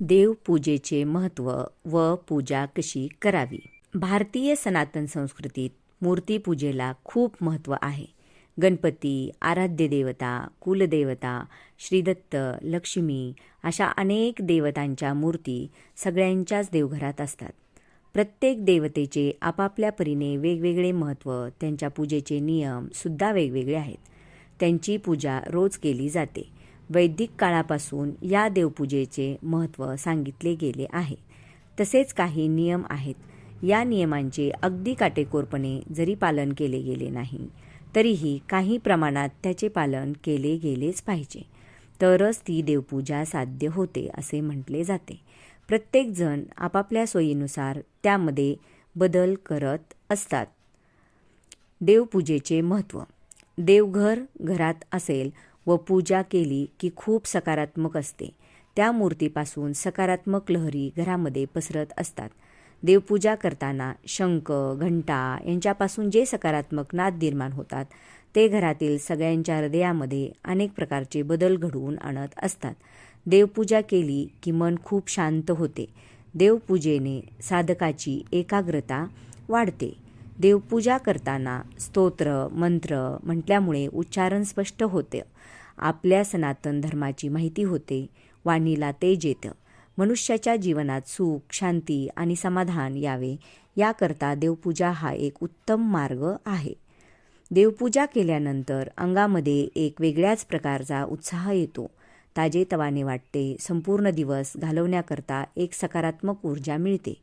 देवपूजेचे महत्त्व व पूजा कशी करावी? भारतीय सनातन संस्कृतीत मूर्तीपूजेला खूप महत्त्व आहे. गणपती आराध्य देवता कुलदेवता श्रीदत्त लक्ष्मी अशा अनेक देवतांच्या मूर्ती सगळ्यांच्याच देवघरात असतात. प्रत्येक देवतेचे आपापल्या परीने वेगवेगळे महत्त्व त्यांच्या पूजेचे नियम सुद्धा वेगवेगळे आहेत. त्यांची पूजा रोज केली जाते. वैदिक काळापासून या देवपूजेचे महत्त्व सांगितले गेले आहे. तसेच काही नियम आहेत. या नियमांचे अगदी काटेकोरपणे जरी पालन केले गेले नाही तरीही काही प्रमाणात त्याचे पालन केले गेलेच पाहिजे. तरच ती देवपूजा साध्य होते असे म्हटले जाते. प्रत्येकजण आपापल्या सोयीनुसार त्यामध्ये बदल करत असतात. देवपूजेचे महत्त्व. देवघर घरात असेल व पूजा केली की खूप सकारात्मक असते. त्या मूर्तीपासून सकारात्मक लहरी घरामध्ये पसरत असतात. देवपूजा करताना शंख घंटा यांच्यापासून जे सकारात्मक नाद निर्माण होतात ते घरातील सगळ्यांच्या हृदयामध्ये अनेक प्रकारचे बदल घडवून आणत असतात. देवपूजा केली की मन खूप शांत होते. देवपूजेने साधकाची एकाग्रता वाढते. देवपूजा करताना स्तोत्र मंत्र म्हटल्यामुळे उच्चारण स्पष्ट होते. आपल्या सनातन धर्माची माहिती होते. वाणीला तेज येतं मनुष्याच्या जीवनात सुख शांती आणि समाधान यावे. याकरता देवपूजा हा एक उत्तम मार्ग आहे. देवपूजा केल्यानंतर अंगामध्ये एक वेगळ्याच प्रकारचा उत्साह येतो. ताजेतवाने वाटते संपूर्ण दिवस घालवण्याकरता एक सकारात्मक ऊर्जा मिळते.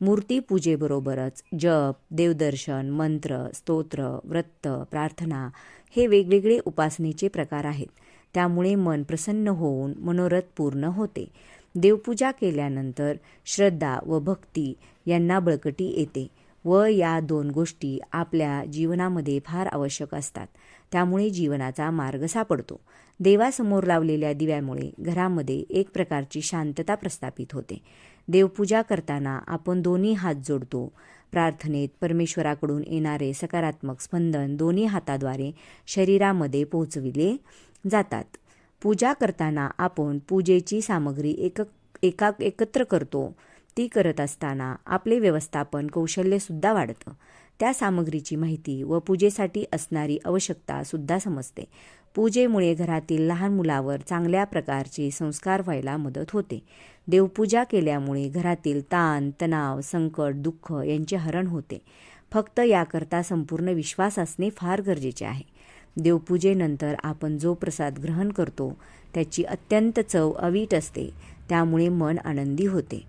मूर्तीपूजेबरोबरच जप देवदर्शन मंत्र स्तोत्र व्रत प्रार्थना हे वेगवेगळे उपासनेचे प्रकार आहेत. त्यामुळे मन प्रसन्न होऊन मनोरथ पूर्ण होते. देवपूजा केल्यानंतर श्रद्धा व भक्ती यांना बळकटी येते व या दोन गोष्टी आपल्या जीवनामध्ये फार आवश्यक असतात. त्यामुळे जीवनाचा मार्ग सापडतो. देवासमोर लावलेल्या दिव्यामुळे घरामध्ये एक प्रकारची शांतता प्रस्थापित होते. देवपूजा करताना आपण दोन्ही हात जोडतो. प्रार्थनेत परमेश्वराकडून येणारे सकारात्मक स्पंदन दोन्ही हाताद्वारे शरीरामध्ये पोहोचविले जातात. पूजा करताना आपण पूजेची सामग्री एक एका एकत्र करतो. ती करत असताना आपले व्यवस्थापन कौशल्यसुद्धा वाढतं. त्या सामग्रीची माहिती व पूजेसाठी असणारी आवश्यकता सुद्धा समजते. पूजेमुळे घरातील लहान मुलावर चांगल्या प्रकारचे संस्कार व्हायला मदत होते. देवपूजा केल्यामुळे घरातील ताण तणाव संकट दुःख यांचे हरण होते. फक्त याकरता संपूर्ण विश्वास असणे फार गरजेचे आहे. देवपूजेनंतर आपण जो प्रसाद ग्रहण करतो त्याची अत्यंत चव अवीट असते. त्यामुळे मन आनंदी होते.